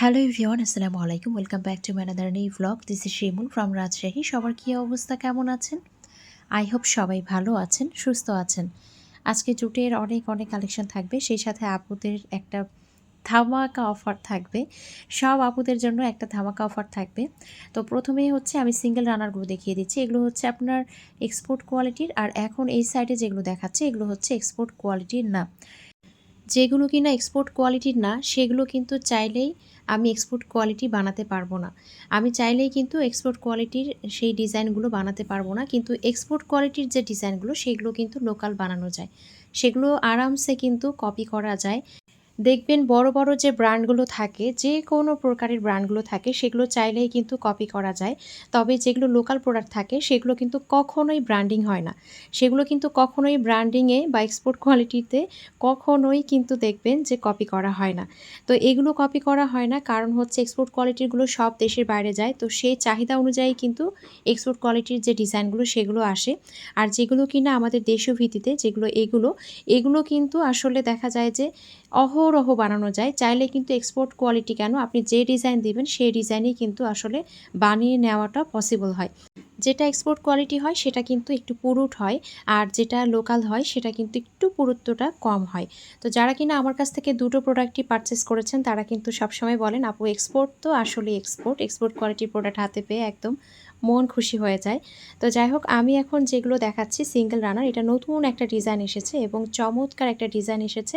Hello everyone আসসালামু আলাইকুম welcome back to my another new vlog this is Shimul from Rajshahi সবার কী অবস্থা, কেমন আছেন? আই হোপ সবাই ভালো আছেন, সুস্থ আছেন। আজকে জুটের অনেক অনেক কালেকশন থাকবে। সেই সাথে আপুদের একটা ধামাকা অফার থাকবে। সব আপুদের জন্য একটা ধামাকা অফার থাকবে। তো প্রথমেই হচ্ছে আমি সিঙ্গেল রানারগুলো দেখিয়ে দিচ্ছি। এগুলো হচ্ছে আপনার এক্সপোর্ট কোয়ালিটির আর এখন এই সাইডে যেগুলো দেখাচ্ছে, এগুলো হচ্ছে এক্সপোর্ট কোয়ালিটির না। যেগুলো কিনা এক্সপোর্ট কোয়ালিটির না, সেগুলো কিন্তু চাইলেই আমি এক্সপোর্ট কোয়ালিটি বানাতে পারব না। আমি চাইলেই কিন্তু এক্সপোর্ট কোয়ালিটির সেই ডিজাইনগুলো বানাতে পারব না, কিন্তু এক্সপোর্ট কোয়ালিটির যে ডিজাইনগুলো সেগুলো কিন্তু লোকাল বানানো যায়। সেগুলো আরামসে কিন্তু কপি করা যায়। দেখবেন বড় বড় যে ব্র্যান্ডগুলো থাকে, যে কোনো প্রকারের ব্র্যান্ডগুলো থাকে, সেগুলো চাইলেই কিন্তু কপি করা যায়। তবে যেগুলো লোকাল প্রোডাক্ট থাকে, সেগুলো কিন্তু কখনোই ব্র্যান্ডিং হয় না। সেগুলো কিন্তু কখনোই ব্র্যান্ডিংয়ে বা এক্সপোর্ট কোয়ালিটিতে কখনোই কিন্তু দেখবেন যে কপি করা হয় না। তো এগুলো কপি করা হয় না, কারণ হচ্ছে এক্সপোর্ট কোয়ালিটিগুলো সব দেশের বাইরে যায়, তো সেই চাহিদা অনুযায়ী কিন্তু এক্সপোর্ট কোয়ালিটির যে ডিজাইনগুলো সেগুলো আসে। আর যেগুলো কিনা আমাদের দেশীয় ভিত্তিতে যেগুলো এগুলো এগুলো কিন্তু আসলে দেখা যায় যে অহরহ বানানো যায়, চাইলে কিন্তু এক্সপোর্ট কোয়ালিটি কেন? আপনি যে ডিজাইন দিবেন, সেই ডিজাইনেই কিন্তু আসলে বানিয়ে নেওয়াটা পসিবল হয়। যেটা এক্সপোর্ট কোয়ালিটি হয়, সেটা কিন্তু একটু পুরুট হয়, আর যেটা লোকাল হয়, সেটা কিন্তু একটু পুরুত্বটা কম হয়। তো যারা কিনা আমার কাছ থেকে দুটো প্রোডাক্টই পারচেস করেছেন, তারা কিন্তু সবসময় বলেন, আপু এক্সপোর্ট তো আসলে এক্সপোর্ট এক্সপোর্ট কোয়ালিটির প্রোডাক্ট হাতে পেয়ে একদম মন খুশি হয়ে যায়। তো যাই হোক, আমি এখন যেগুলো দেখাচ্ছি সিঙ্গেল রানার এটা নতুন একটা ডিজাইন এসেছে এবং চমৎকার একটা ডিজাইন এসেছে।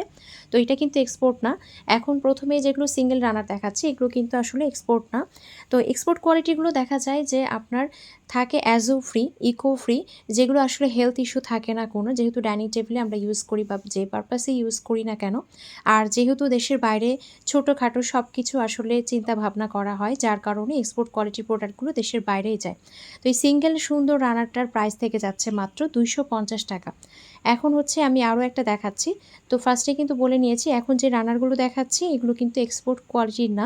তো এটা কিন্তু এক্সপোর্ট না। এখন প্রথমে যেগুলো সিঙ্গেল রানার দেখাচ্ছি, এগুলো কিন্তু আসলে এক্সপোর্ট না। তো এক্সপোর্ট কোয়ালিটিগুলো দেখা যায় যে আপনার থাকে অ্যাজো ফ্রি ইকো ফ্রি যেগুলো আসলে হেলথ ইস্যু থাকে না কোনো। যেহেতু ডাইনিং টেবিলে আমরা ইউজ করি বা যে পারপাসে ইউজ করি না কেন। আর যেহেতু দেশের বাইরে ছোটোখাটো সব কিছু আসলে চিন্তা ভাবনা করা হয়, যার কারণে এক্সপোর্ট কোয়ালিটির প্রোডাক্টগুলো দেশের বাইরেই যায়। তো এই সিঙ্গেল সুন্দর রানারটার প্রাইস থেকে যাচ্ছে মাত্র দুইশো পঞ্চাশ টাকা। এখন হচ্ছে আমি আরও একটা দেখাচ্ছি। তো ফার্স্টে কিন্তু বলে নিয়েছি, এখন যে রানারগুলো দেখাচ্ছি, এগুলো কিন্তু এক্সপোর্ট কোয়ালিটির না।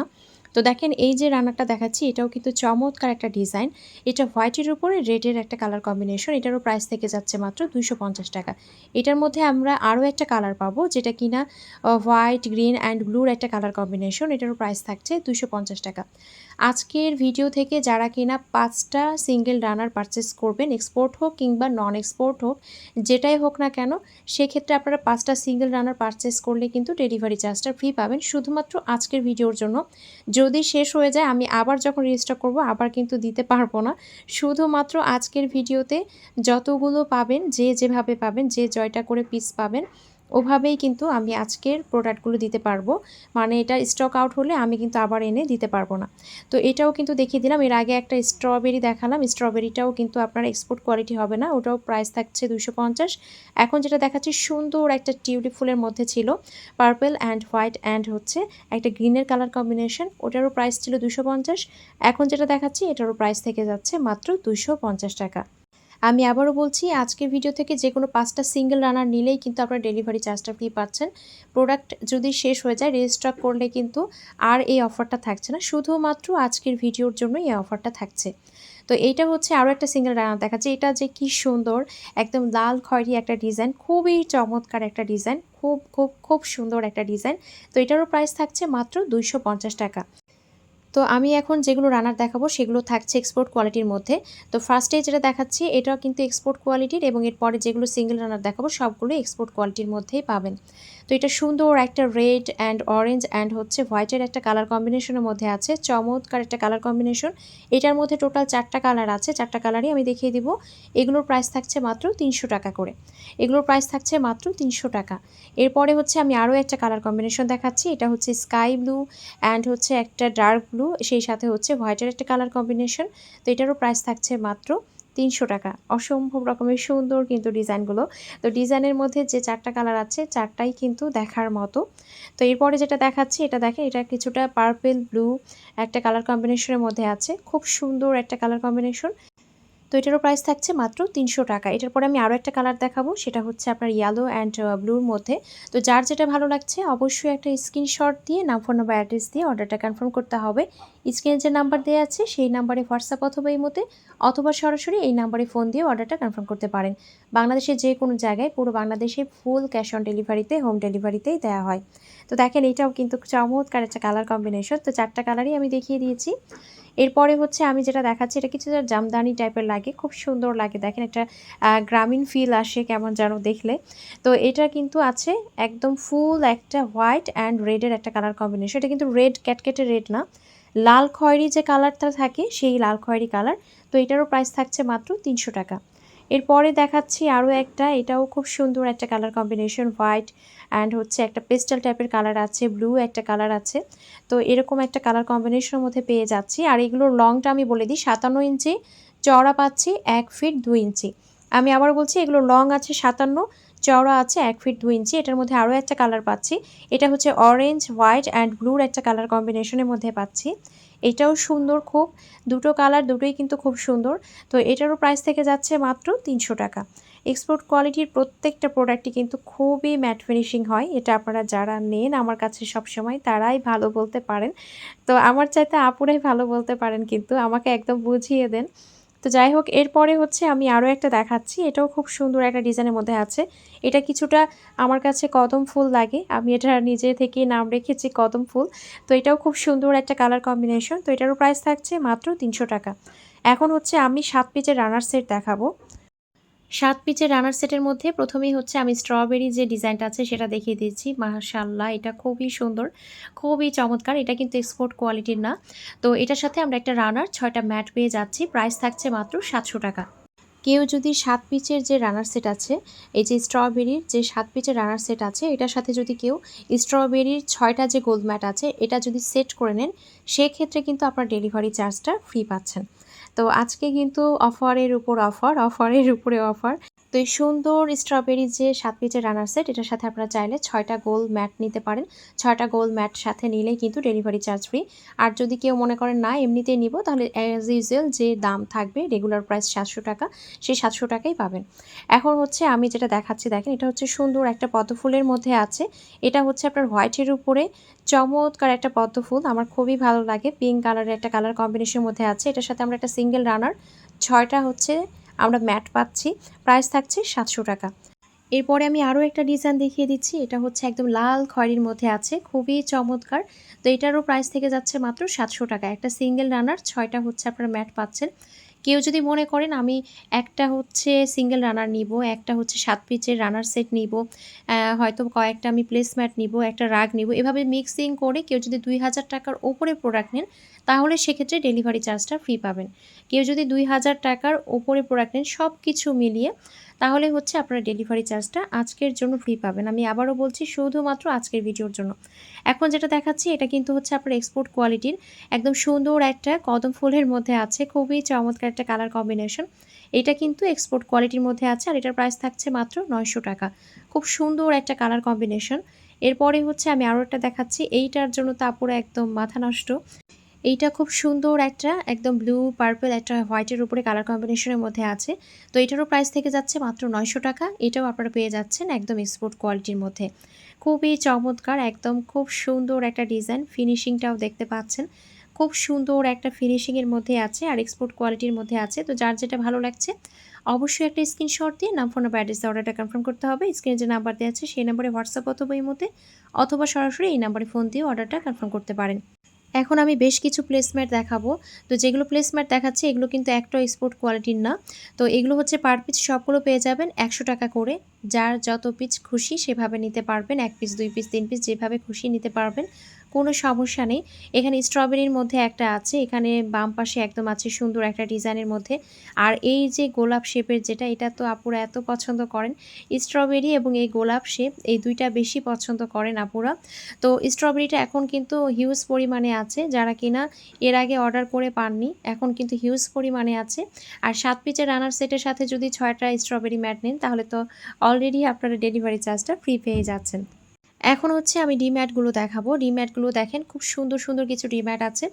তো দেখেন এই যে রানারটা দেখাচ্ছি, এটাও কিন্তু চমৎকার একটা ডিজাইন। এটা হোয়াইটের উপরে, রেডের একটা কালার কম্বিনেশন। এটারও প্রাইস থেকে যাচ্ছে মাত্র দুইশো পঞ্চাশ টাকা। এটার মধ্যে আমরা আরও একটা কালার পাবো, যেটা কিনা হোয়াইট, গ্রিন অ্যান্ড ব্লুর একটা কালার কম্বিনেশন। এটারও প্রাইস থাকছে পঞ্চাশ টাকা। আজকের ভিডিও থেকে যারা কিনা পাঁচটা সিঙ্গেল রানার পারচেস করবেন, এক্সপোর্ট হোক কিংবা নন এক্সপোর্ট হোক, যেটাই হোক না কেন, সেক্ষেত্রে আপনারা পাঁচটা সিঙ্গেল রানার পারচেস করলে কিন্তু ডেলিভারি চার্জটা ফ্রি পাবেন। শুধুমাত্র আজকের ভিডিওর জন্য। যদি শেষ হয়ে যায়, আমি আবার যখন রেজিস্টার করব, আবার কিন্তু দিতে পারব না। শুধুমাত্র আজকের ভিডিওতে যতগুলো পাবেন, যে যেভাবে পাবেন, যে জয়টা করে পিস পাবেন ওভাবেই কিন্তু আমি আজকের প্রোডাক্টগুলো দিতে পারব। মানে এটা স্টক আউট হলে আমি কিন্তু আবার এনে দিতে পারব না। তো এটাও কিন্তু দেখিয়ে দিলাম। এর আগে একটা স্ট্রবেরি দেখালাম। স্ট্রবেরিটাও কিন্তু আপনার এক্সপোর্ট কোয়ালিটি হবে না। ওটাও প্রাইস থাকছে দুশো এখন যেটা দেখাচ্ছি, সুন্দর একটা টিউলিপ ফুলের মধ্যে ছিল। পার্পেল অ্যান্ড হোয়াইট অ্যান্ড হচ্ছে একটা গ্রিনের কালার কম্বিনেশন ওটারও প্রাইস ছিল দুশো এখন যেটা দেখাচ্ছি, এটারও প্রাইস থেকে যাচ্ছে মাত্র দুশো টাকা। আমি আবারও বলছি, আজকের ভিডিও থেকে যে কোনো পাঁচটা সিঙ্গেল রানার নিলেই কিন্তু আপনারা ডেলিভারি চার্জটা ফ্রি পাচ্ছেন। প্রোডাক্ট যদি শেষ হয়ে যায় রেজিস্টার করলে কিন্তু আর এই অফারটা থাকছে না। শুধুমাত্র আজকের ভিডিওর জন্য এই অফারটা থাকছে। তো এইটা হচ্ছে আরও একটা সিঙ্গেল রানার দেখাচ্ছে। এটা যে কি সুন্দর, একদম লাল খয়েরি একটা ডিজাইন খুবই চমৎকার একটা ডিজাইন খুব খুব খুব সুন্দর একটা ডিজাইন তো এটারও প্রাইস থাকছে মাত্র দুইশো পঞ্চাশ টাকা। তো আমি এখন যেগুলো রানার দেখাবো সেগুলো থাকছে এক্সপোর্ট কোয়ালিটির মধ্যে। তো ফার্স্টে যেটা দেখাচ্ছি, এটাও কিন্তু এক্সপোর্ট কোয়ালিটির এবং এরপরে যেগুলো সিঙ্গেল রানার দেখাবো সবগুলো এক্সপোর্ট কোয়ালিটির মধ্যেই পাবেন। তো এটা সুন্দর একটা রেড অ্যান্ড অরেঞ্জ অ্যান্ড হচ্ছে হোয়াইটের একটা কালার কম্বিনেশনের মধ্যে আছে, চমৎকার একটা কালার কম্বিনেশন এটার মধ্যে টোটাল চারটা কালার আছে, চারটা কালারই আমি দেখিয়ে দিব। এগুলোর প্রাইস থাকছে মাত্র তিনশো টাকা করে। এগুলোর প্রাইস থাকছে মাত্র তিনশো টাকা। এরপরে হচ্ছে আমি আরও একটা কালার কম্বিনেশন দেখাচ্ছি, এটা হচ্ছে স্কাই ব্লু অ্যান্ড হচ্ছে একটা ডার্ক ব্লু সেই সাথে হচ্ছে হোয়াইটের একটা কালার কম্বিনেশন তো এটারও প্রাইস থাকছে মাত্র তিনশো টাকা। অসম্ভব রকমের সুন্দর কিন্তু ডিজাইনগুলো। তো ডিজাইনের মধ্যে যে চারটা কালার আছে, চারটাই কিন্তু দেখার মতো। তো এরপরে যেটা দেখাচ্ছি, এটা দেখে এটা কিছুটা পার্পেল ব্লু একটা কালার কম্বিনেশনের মধ্যে আছে। খুব সুন্দর একটা কালার কম্বিনেশন তো এটারও প্রাইস থাকছে মাত্র তিনশো টাকা। এটার পরে আমি আরও একটা কালার দেখাবো, সেটা হচ্ছে আপনার ইয়েলো অ্যান্ড ব্লুর মধ্যে। তো যার যেটা ভালো লাগছে, অবশ্যই একটা স্ক্রিনশট দিয়ে, নাম ফোন নাম্বার অ্যাড্রেস দিয়ে অর্ডারটা কনফার্ম করতে হবে। স্ক্রিনে যে নাম্বার দেওয়া আছে, সেই নাম্বারে হোয়াটসঅ্যাপ অথবা এই মধ্যে অথবা সরাসরি এই নাম্বারে ফোন দিয়ে অর্ডারটা কনফার্ম করতে পারেন। বাংলাদেশের যে কোনো জায়গায়, পুরো বাংলাদেশে ফুল ক্যাশ অন ডেলিভারিতে হোম ডেলিভারিতেই দেওয়া হয়। তো দেখেন, এটাও কিন্তু চমৎকার একটা কালার কম্বিনেশন তো চারটা কালারই আমি দেখিয়ে দিয়েছি। এরপরে হচ্ছে আমি যেটা দেখাচ্ছি, এটা কিছুটা জামদানি টাইপের লাগে, খুব সুন্দর লাগে। দেখেন একটা গ্রামীণ ফিল আসে কেমন যেন দেখলে। তো এটা কিন্তু আছে একদম ফুল একটা হোয়াইট অ্যান্ড রেডের একটা কালার কম্বিনেশন এটা কিন্তু রেড ক্যাটকেটে রেড না। লাল খয়েরি যে কালারটা থাকে, সেই লাল খয়েরি কালার তো এটারও প্রাইস থাকছে মাত্র তিনশো টাকা। এরপরে দেখাচ্ছি আরও একটা, এটাও খুব সুন্দর একটা কালার কম্বিনেশন হোয়াইট অ্যান্ড হচ্ছে একটা পেস্টাল টাইপের কালার আছে ব্লু একটা কালার আছে। তো এরকম একটা কালার কম্বিনেশনের মধ্যে পেয়ে যাচ্ছি। আর এগুলোর লংটা আমি বলে দিই, সাতান্ন ইঞ্চি, চওড়া পাচ্ছি এক ফিট দুই ইঞ্চি। আমি আবার বলছি, এগুলো লং আছে সাতান্ন, চওড়া আছে এক ফিট দুই ইঞ্চি। এটার মধ্যে আরও একটা কালার পাচ্ছি। এটা হচ্ছে অরেঞ্জ হোয়াইট অ্যান্ড ব্লুর একটা কালার কম্বিনেশনের মধ্যে পাচ্ছি। এটাও সুন্দর খুব। দুটো কালার দুটোই কিন্তু খুব সুন্দর। তো এটারও প্রাইস থেকে যাচ্ছে মাত্র তিনশো টাকা। এক্সপোর্ট কোয়ালিটির প্রত্যেকটা প্রোডাক্টই কিন্তু খুবই ম্যাট ফিনিশিং হয়। এটা আপনারা যারা নেন আমার কাছে সবসময় তারাই ভালো বলতে পারেন। তো আমার চাইতে আপুরাই ভালো বলতে পারেন কিন্তু আমাকে একদম বুঝিয়ে দেন। তো যাই হোক, এরপরে হচ্ছে আমি আরও একটা দেখাচ্ছি। এটাও খুব সুন্দর একটা ডিজাইনের মধ্যে আছে। এটা কিছুটা আমার কাছে কদম ফুল লাগে। আমি এটা নিজে থেকে নাম রেখেছি কদম ফুল। তো এটাও খুব সুন্দর একটা কালার কম্বিনেশন তো এটারও প্রাইস থাকছে মাত্র তিনশো টাকা। এখন হচ্ছে আমি সাত পিচের রানার সেট দেখাবো। সাত পিচের রানার সেটের মধ্যে প্রথমেই হচ্ছে আমি স্ট্রবেরি যে ডিজাইনটা আছে সেটা দেখিয়ে দিচ্ছি। মাশাল্লাহ এটা খুবই সুন্দর, খুবই চমৎকার। এটা কিন্তু এক্সপোর্ট কোয়ালিটির না। তো এটার সাথে আমরা একটা রানার ছয়টা ম্যাট পেয়ে যাচ্ছি। প্রাইস থাকছে মাত্র সাতশো টাকা। কেউ যদি সাত পিচের যে রানার সেট আছে, এই যে স্ট্রবেরির যে সাত পিচের রানার সেট আছে, এটার সাথে যদি কেউ স্ট্রবেরির ছয়টা যে গোল্ড ম্যাট আছে, এটা যদি সেট করে নেন, সেক্ষেত্রে কিন্তু আপনার ডেলিভারি চার্জটা ফ্রি পাচ্ছেন। তো আজকে কিন্তু অফারের উপর অফার অফারের উপরে অফার তো এই সুন্দর স্ট্রবেরি যে সাত পিচের রানার সেট এটার সাথে আপনারা চাইলে ছয়টা গোল ম্যাট নিতে পারেন। ছয়টা গোল ম্যাট সাথে নিলেই কিন্তু ডেলিভারি চার্জ ফ্রি আর যদি কেউ মনে করেন, না, এমনিতেই নিব, তাহলে অ্যাজ ইউজুয়াল যে দাম থাকবে রেগুলার প্রাইস সাতশো টাকা, সেই সাতশো টাকাই পাবেন। এখন হচ্ছে আমি যেটা দেখাচ্ছি, দেখেন, এটা হচ্ছে সুন্দর একটা পদ্মফুলের মধ্যে আছে। এটা হচ্ছে আপনার হোয়াইটের উপরে। চমৎকার একটা পদ্মফুল আমার খুবই ভালো লাগে। পিঙ্ক কালারের একটা কালার কম্বিনেশনের মধ্যে আছে। এটার সাথে আমরা একটা সিঙ্গেল রানার ছয়টা হচ্ছে আমরা ম্যাট পাচ্ছি। প্রাইস থাকছে সাতশো টাকা। এরপরে আমি আরও একটা ডিজাইন দেখিয়ে দিচ্ছি। এটা হচ্ছে একদম লাল খয়েরির মধ্যে আছে। খুবই চমৎকার। তো এটারও প্রাইস থেকে যাচ্ছে মাত্র সাতশো টাকা। একটা সিঙ্গেল রানার, ছয়টা হচ্ছে আপনারা ম্যাট পাচ্ছেন। কেউ যদি মনে করেন আমি একটা হচ্ছে সিঙ্গেল রানার নিব, একটা হচ্ছে সাত পিচের রানার সেট নিব হয়তো কয়েকটা আমি প্লেসম্যাট নিব, একটা রাগ নিব, এভাবে মিক্সিং করে কেউ যদি দুই হাজার টাকার ওপরে প্রোডাক্ট নেন, তাহলে সেক্ষেত্রে ডেলিভারি চার্জটা ফ্রি পাবেন। কেউ যদি দুই হাজার টাকার ওপরে প্রোডাক্ট নেন সব কিছু মিলিয়ে তাহলে হচ্ছে আপনারা ডেলিভারি চার্জটা আজকের জন্য ফ্রি পাবেন। আমি আবারও বলছি, শুধুমাত্র আজকের ভিডিওর জন্য। এখন যেটা দেখাচ্ছি, এটা কিন্তু হচ্ছে আপনার এক্সপোর্ট কোয়ালিটির একদম সুন্দর একটা কদম ফুলের মধ্যে আছে, খুবই চমৎকার একটা কালার কম্বিনেশন এটা কিন্তু এক্সপোর্ট কোয়ালিটির মধ্যে আছে আর এটার প্রাইস থাকছে মাত্র নয়শো টাকা। খুব সুন্দর একটা কালার কম্বিনেশন এরপরে হচ্ছে আমি আরও একটা দেখাচ্ছি, এইটার জন্য তো আপুরা একদম মাথা নষ্ট। এইটা খুব সুন্দর একটা, একদম ব্লু পার্পল একটা হোয়াইটের উপরে কালার কম্বিনেশনের মধ্যে আছে। তো এটারও প্রাইস থেকে যাচ্ছে মাত্র নয়শো টাকা। এটাও আপনারা পেয়ে যাচ্ছেন একদম এক্সপোর্ট কোয়ালিটির মধ্যে। খুবই চমৎকার, একদম খুব সুন্দর একটা ডিজাইন ফিনিশিংটাও দেখতে পাচ্ছেন। খুব সুন্দর একটা ফিনিশিংয়ের মধ্যে আছে আর এক্সপোর্ট কোয়ালিটির মধ্যে আছে। তো যার যেটা ভালো লাগছে, অবশ্যই একটা স্ক্রিনশট দিয়ে নাম ফোন অ্যাড্রেস অর্ডারটা কনফার্ম করতে হবে। স্ক্রিনে যে নাম্বার দেওয়া আছে, সেই নাম্বারে হোয়াটসঅ্যাপ অথবা এই মধ্যে অথবা সরাসরি এই নাম্বারে ফোন দিয়ে অর্ডারটা কনফার্ম করতে পারেন। এখন আমি বেশ কিছু প্লেসমেন্ট দেখাবো। তো যেগুলো প্লেসমেন্ট দেখাচ্ছি, এগুলো কিন্তু একটা স্পোর্ট কোয়ালিটির না। তো এগুলো হচ্ছে পার পিস সবগুলো পেয়ে যাবেন একশো টাকা করে। যার যত পিস খুশি সেভাবে নিতে পারবেন। এক পিস দুই পিস তিন পিস যেভাবে খুশি নিতে পারবেন। কোনো সমস্যা নেই। এখানে স্ট্রবেরির মধ্যে একটা আছে, এখানে বাম পাশে একদম আছে সুন্দর একটা ডিজাইনের মধ্যে। আর এই যে গোলাপ শেপের যেটা, এটা তো আপুরা এত পছন্দ করেন স্ট্রবেরি এবং এই গোলাপ শেপ, এই দুইটা বেশি পছন্দ করেন আপুরা। তো স্ট্রবেরিটা এখন কিন্তু হিউজ পরিমাণে আছে, যারা কিনা এর আগে অর্ডার করে পাননি, এখন কিন্তু হিউজ পরিমাণে আছে। আর সাত পিচের রানার সেটের সাথে যদি ছয়টা স্ট্রবেরি ম্যাট নেন, তাহলে তো অলরেডি আপনারা ডেলিভারি চার্জটা ফ্রি পেয়ে যাচ্ছেন। এখন হচ্ছে আমি ডিম্যাটগুলো দেখাবো। ডিম্যাটগুলো দেখেন খুব সুন্দর সুন্দর কিছু ডিম্যাট আছে।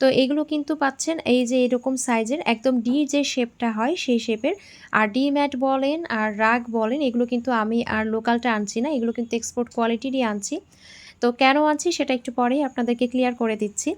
তো এগুলো কিন্তু পাচ্ছেন এই যে এরকম সাইজের একদম ডি যে শেপটা হয় সেই শেপের। আর ডি ম্যাট বলেন আর রাগ বলেন এগুলো কিন্তু আমি আর লোকালটা আনছি না, এগুলো কিন্তু এক্সপোর্ট কোয়ালিটিরই আনছি। তো কেন আনছি সেটা একটু পরেই আপনাদেরকে ক্লিয়ার করে দিচ্ছি।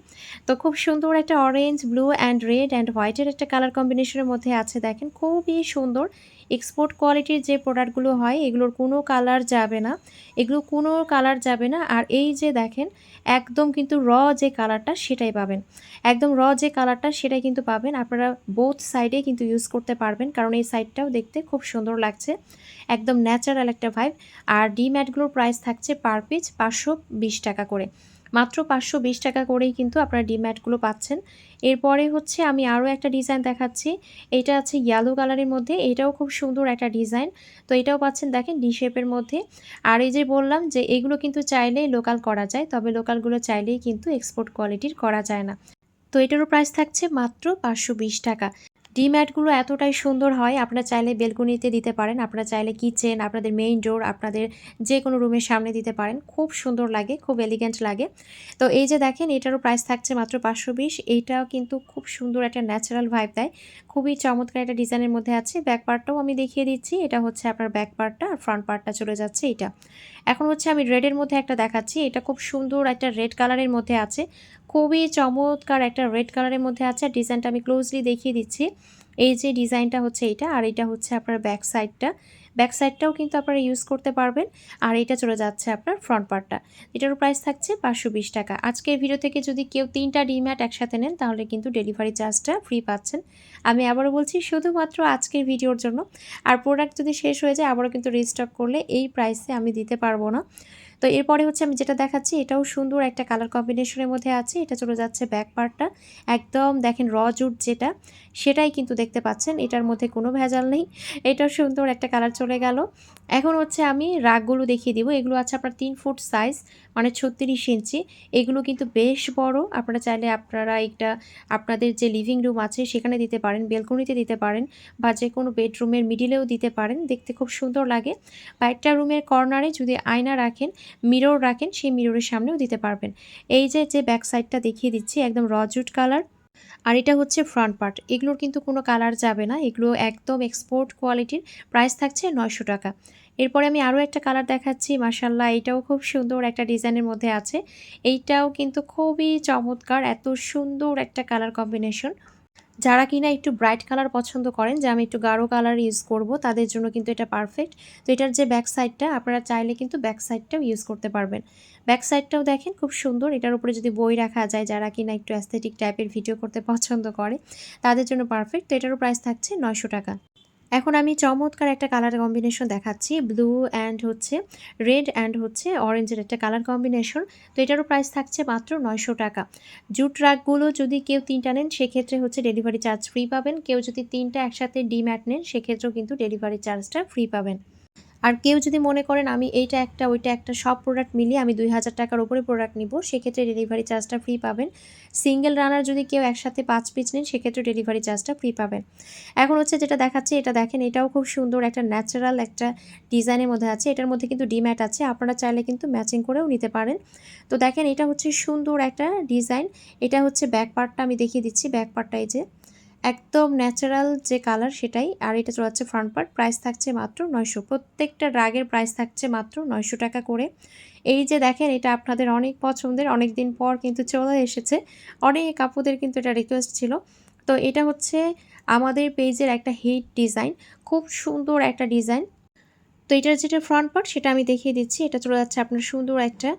তো খুব সুন্দর একটা orange blue and red and হোয়াইটের একটা কালার কম্বিনেশনের মধ্যে আছে দেখেন। খুবই সুন্দর। এক্সপোর্ট কোয়ালিটির যে প্রোডাক্টগুলো হয়, এগুলোর কোনো কালার যাবে না। এগুলো কোনো কালার যাবে না। আর এই যে দেখেন, একদম কিন্তু র যে কালারটা সেটাই পাবেন। একদম র যে কালারটা সেটাই কিন্তু পাবেন। আপনারা বোথ সাইডে কিন্তু ইউজ করতে পারবেন। কারণ এই সাইডটাও দেখতে খুব সুন্দর লাগছে। একদম ন্যাচারাল একটা ভাইব আর ডি ম্যাটগুলোর প্রাইস থাকছে পার পিস পাঁচশো বিশ টাকা করে। মাত্র পাঁচশো বিশ টাকা করেই কিন্তু আপনারা ডিম্যাটগুলো পাচ্ছেন। এরপরে হচ্ছে আমি আরও একটা ডিজাইন দেখাচ্ছি। এটা আছে ইয়েলো কালারের মধ্যে। এটাও খুব সুন্দর একটা ডিজাইন। তো এটাও পাচ্ছেন দেখেন ডি শেপের মধ্যে। আর এই যে বললাম যে এগুলো কিন্তু চাইলেই লোকাল করা যায়, তবে লোকালগুলো চাইলেই কিন্তু এক্সপোর্ট কোয়ালিটির করা যায় না। তো এটারও প্রাইস থাকছে মাত্র পাঁচশো বিশ টাকা ডিম্যাটগুলো এতটাই সুন্দর হয়, আপনারা চাইলে বেলকনিতে দিতে পারেন, আপনারা চাইলে কিচেন, আপনাদের মেইন ডোর, আপনাদের যে কোনো রুমের সামনে দিতে পারেন। খুব সুন্দর লাগে, খুব এলিগেন্ট লাগে। তো এই যে দেখেন, এটারও প্রাইস থাকছে মাত্র পাঁচশো বিশ এইটাও কিন্তু খুব সুন্দর একটা ন্যাচারাল ভাইব দেয়। খুবই চমৎকার একটা ডিজাইনের মধ্যে আছে। ব্যাক পার্টটাও আমি দেখিয়ে দিচ্ছি, এটা হচ্ছে আপনার ব্যাক পার্টটা আর ফ্রন্ট পার্টটা চলে যাচ্ছে এটা এখন হচ্ছে আমি রেডের মধ্যে একটা দেখাচ্ছি, এটা খুব সুন্দর একটা রেড কালারের মধ্যে আছে। খুবই চমৎকার একটা রেড কালারের মধ্যে আছে। ডিজাইনটা আমি ক্লোজলি দেখিয়ে দিচ্ছি। এই যে ডিজাইনটা হচ্ছে এটা আর এটা হচ্ছে আপনার ব্যাক সাইডটা ব্যাক সাইডটাও কিন্তু আপনারা ইউজ করতে পারবেন। আর এটা চলে যাচ্ছে আপনার ফ্রন্ট পার্টটা এটারও প্রাইস থাকছে পাঁচশো বিশ টাকা। আজকের ভিডিও থেকে যদি কেউ তিনটা ডিম্যাট একসাথে নেন, তাহলে কিন্তু ডেলিভারি চার্জটা ফ্রি পাচ্ছেন। আমি আবারও বলছি, শুধুমাত্র আজকের ভিডিওর জন্য। আর প্রোডাক্ট যদি শেষ হয়ে যায়, আবারও কিন্তু রিস্টক করলে এই প্রাইসে আমি দিতে পারব না। তো এরপরে হচ্ছে আমি যেটা দেখাচ্ছি, এটাও সুন্দর একটা কালার কম্বিনেশনের মধ্যে আছে। এটা চলে যাচ্ছে ব্যাক পার্টটা একদম দেখেন র জুট যেটা, সেটাই কিন্তু দেখতে পাচ্ছেন। এটার মধ্যে কোনো ভেজাল নেই। এটাও সুন্দর একটা কালার চলে গেল। এখন হচ্ছে আমি রাগগুলো দেখিয়ে দিব। এগুলো আছে আপনার তিন ফুট সাইজ মানে ছত্রিশ ইঞ্চি। এগুলো কিন্তু বেশ বড়। আপনারা চাইলে আপনারা একটা আপনাদের যে লিভিং রুম আছে, সেখানে দিতে পারেন বেলকনিতে দিতে পারেন, বা যে কোনো বেডরুমের মিডিলেও দিতে পারেন। দেখতে খুব সুন্দর লাগে। বা একটা রুমের কর্নারে যদি আয়না রাখেন মিরর রাখেন, সেই মিররের সামনেও দিতে পারবেন। এই যে যে ব্যাক সাইডটা দেখিয়ে দিচ্ছি, একদম রজুট কালার আর এটা হচ্ছে ফ্রন্ট পার্ট এগুলোর কিন্তু কোনো কালার যাবে না, এগুলো একদম এক্সপোর্ট কোয়ালিটির প্রাইস থাকছে নয়শো টাকা। এরপরে আমি আরও একটা কালার দেখাচ্ছি মার্শাল্লাহ এইটাও খুব সুন্দর একটা ডিজাইনের মধ্যে আছে। এইটাও কিন্তু খুবই চমৎকার, এত সুন্দর একটা কালার কম্বিনেশন যারা কিনা একটু ব্রাইট কালার পছন্দ করেন, যে আমি একটু গাঢ় কালার ইউজ করব, তাদের জন্য কিন্তু এটা পারফেক্ট তো এটার যে ব্যাক সাইডটা আপনারা চাইলে কিন্তু ব্যাক সাইডটাও ইউজ করতে পারবেন। ব্যাক সাইডটাও দেখেন, খুব সুন্দর। এটার উপরে যদি বই রাখা যায়, যারা কিনা একটু অ্যাস্থেটিক টাইপের ভিডিও করতে পছন্দ করে, তাদের জন্য পারফেক্ট তো এটারও প্রাইস থাকছে নয়শো টাকা। এখন আমি চমৎকার একটা কালার কম্বিনেশন দেখাচ্ছি ব্লু অ্যান্ড হচ্ছে রেড অ্যান্ড হচ্ছে অরেঞ্জের একটা কালার কম্বিনেশন তো এটারও প্রাইস থাকছে মাত্র নয়শো টাকা। জুট রাগগুলো যদি কেউ তিনটা নেন, সেক্ষেত্রে হচ্ছে ডেলিভারি চার্জ ফ্রি পাবেন। কেউ যদি তিনটা একসাথে ডিম্যাট নেন, সেক্ষেত্রেও কিন্তু ডেলিভারি চার্জটা ফ্রি পাবেন। আর কেউ যদি মনে করেন আমি এইটা একটা, ওইটা একটা সব প্রোডাক্ট মিলিয়ে আমি দুই হাজার টাকার উপরে প্রোডাক্ট নিব, সেক্ষেত্রে ডেলিভারি চার্জটা ফ্রি পাবেন। সিঙ্গেল রানার যদি কেউ একসাথে পাঁচ পিস নেন, সেক্ষেত্রে ডেলিভারি চার্জটা ফ্রি পাবেন। এখন হচ্ছে যেটা দেখাচ্ছে, এটা দেখেন, এটাও খুব সুন্দর একটা ন্যাচারাল একটা ডিজাইনের মধ্যে আছে। এটার মধ্যে কিন্তু ডিম্যাট আছে, আপনারা চাইলে কিন্তু ম্যাচিং করেও নিতে পারেন। তো দেখেন, এটা হচ্ছে সুন্দর একটা ডিজাইন এটা হচ্ছে ব্যাক পার্টটা আমি দেখিয়ে দিচ্ছি ব্যাক পার্টটা এই যে। একদম ন্যাচারাল যে কালার সেটাই, আর এটা চলে যাচ্ছে ফ্রন্ট পার্ট প্রাইস থাকছে মাত্র নয়শো। প্রত্যেকটা রাগের প্রাইস থাকছে মাত্র নয়শো টাকা করে। এই যে দেখেন, এটা আপনাদের অনেক পছন্দের অনেক দিন পর কিন্তু চলে এসেছে। অনেক কাপুদের কিন্তু এটা রিকোয়েস্ট ছিল। তো এটা হচ্ছে আমাদের পেজের একটা হিট ডিজাইন খুব সুন্দর একটা ডিজাইন তো এটার যেটা ফ্রন্ট পার্ট সেটা আমি দেখিয়ে দিচ্ছি। এটা চলে যাচ্ছে আপনার সুন্দর একটা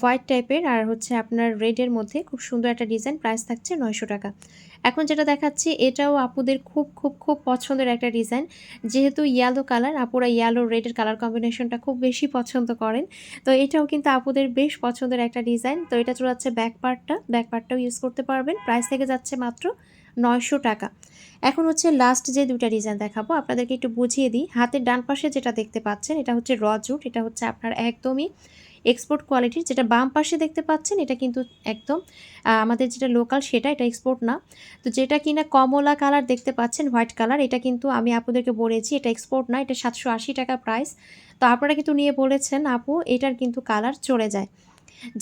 হোয়াইট টাইপের আর হচ্ছে আপনার রেডের মধ্যে খুব সুন্দর একটা ডিজাইন প্রাইস থাকছে নয়শো টাকা। এখন যেটা দেখাচ্ছি, এটাও আপুদের খুব খুব খুব পছন্দের একটা ডিজাইন যেহেতু ইয়েলো কালার আপুরা ইয়েলো রেডের কালার কম্বিনেশনটা খুব বেশি পছন্দ করেন। তো এটাও কিন্তু আপুদের বেশ পছন্দের একটা ডিজাইন তো এটা চলে যাচ্ছে ব্যাক পার্টটা ব্যাক পার্টটাও ইউজ করতে পারবেন। প্রাইস থেকে যাচ্ছে মাত্র নয়শো টাকা। এখন হচ্ছে লাস্ট যে দুটা ডিজাইন দেখাবো, আপনাদেরকে একটু বুঝিয়ে দিই। হাতের ডান পাশে যেটা দেখতে পাচ্ছেন, এটা হচ্ছে র জুট এটা হচ্ছে আপনার একদমই এক্সপোর্ট কোয়ালিটির যেটা বাম পাশে দেখতে পাচ্ছেন, এটা কিন্তু একদম আমাদের যেটা লোকাল সেটা এটা এক্সপোর্ট না। তো যেটা কিনা কমলা কালার দেখতে পাচ্ছেন হোয়াইট কালার এটা কিন্তু আমি আপনাদেরকে বলেছি, এটা এক্সপোর্ট না, এটা সাতশো আশি টাকা প্রাইস তো আপনারা কিন্তু নিয়ে বলেছেন, আপু, এটার কিন্তু কালার চলে যায়।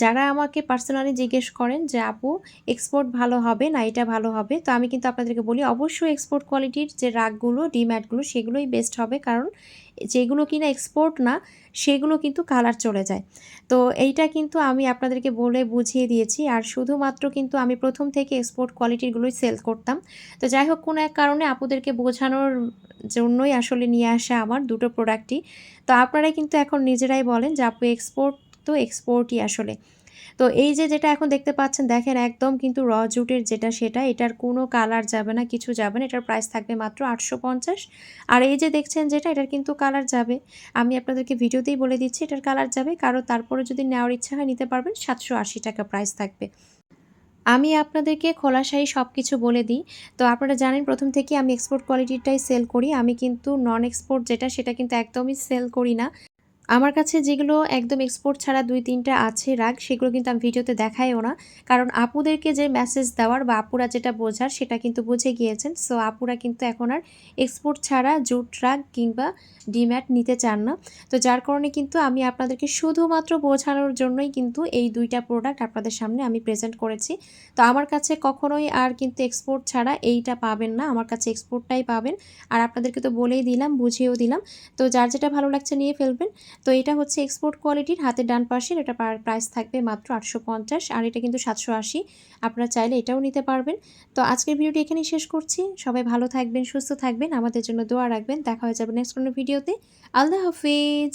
যারা আমাকে পার্সোনালি জিজ্ঞেস করেন যে, আপু এক্সপোর্ট ভালো হবে না? এটা ভালো হবে? তো আমি কিন্তু আপনাদেরকে বলি, অবশ্যই এক্সপোর্ট কোয়ালিটির যে রাগগুলো ডিম্যাটগুলো সেগুলোই বেস্ট হবে। কারণ যেগুলো কিনা এক্সপোর্ট না, সেগুলো কিন্তু কালার চলে যায়। তো এইটা কিন্তু আমি আপনাদেরকে বলে বুঝিয়ে দিয়েছি। আর শুধুমাত্র কিন্তু আমি প্রথম থেকে এক্সপোর্ট কোয়ালিটিগুলোই সেল করতাম। তো যাই হোক, কোনো এক কারণে আপুদেরকে বোঝানোর জন্যই আসলে নিয়ে আসা আমার দুটো প্রোডাক্টই তো আপনারাই কিন্তু এখন নিজেরাই বলেন যে, আপু এক্সপোর্ট তো এক্সপোর্টই আসলে। তো এই যে যেটা এখন দেখতে পাচ্ছেন, দেখেন একদম কিন্তু র জুটের যেটা সেটা, এটার কোনো কালার যাবে না, কিছু যাবে না, এটার প্রাইস থাকবে মাত্র আটশো পঞ্চাশ। আর এই যে দেখছেন যেটা, এটার কিন্তু কালার যাবে। আমি আপনাদেরকে ভিডিওতেই বলে দিচ্ছি, এটার কালার যাবে কারও তারপরে যদি নেওয়ার ইচ্ছা হয় নিতে পারবেন, সাতশো আশি টাকা প্রাইস থাকবে। আমি আপনাদেরকে খোলাশাই সব কিছু বলে দিই। তো আপনারা জানেন, প্রথম থেকে আমি এক্সপোর্ট কোয়ালিটিটাই সেল করি। আমি কিন্তু নন এক্সপোর্ট যেটা, সেটা কিন্তু একদমই সেল করি না। আমার কাছে যেগুলো একদম এক্সপোর্ট ছাড়া দুই, তিনটা আছে রাগ, সেগুলো কিন্তু আমি ভিডিওতে দেখাইও না। কারণ আপুদেরকে যে মেসেজ দেওয়ার বা আপুরা যেটা বোঝার সেটা কিন্তু বুঝে গিয়েছেন। সো আপুরা কিন্তু এখন আর এক্সপোর্ট ছাড়া জুট রাগ কিংবা ডিম্যাট নিতে চান না। তো যার কারণে কিন্তু আমি আপনাদেরকে শুধুমাত্র বোঝানোর জন্যই কিন্তু এই দুইটা প্রোডাক্ট আপনাদের সামনে আমি প্রেজেন্ট করেছি। তো আমার কাছে কখনোই আর কিন্তু এক্সপোর্ট ছাড়া এইটা পাবেন না। আমার কাছে এক্সপোর্টটাই পাবেন। আর আপনাদেরকে তো বলেই দিলাম, বুঝিয়েও দিলাম। তো যার যেটা ভালো লাগছে নিয়ে ফেলবেন। তো এটা হচ্ছে এক্সপোর্ট কোয়ালিটির হাতের ডান পাশের, এটা প্রাইস থাকবে মাত্র আটশো পঞ্চাশ, আর এটা কিন্তু সাতশো আশি। আপনারা চাইলে এটাও নিতে পারবেন। তো আজকের ভিডিওটি এখানেই শেষ করছি। সবাই ভালো থাকবেন, সুস্থ থাকবেন, আমাদের জন্য দোয়া রাখবেন। দেখা হয়ে যাবে নেক্সট কোনো ভিডিওতে। আল্লাহ হাফিজ।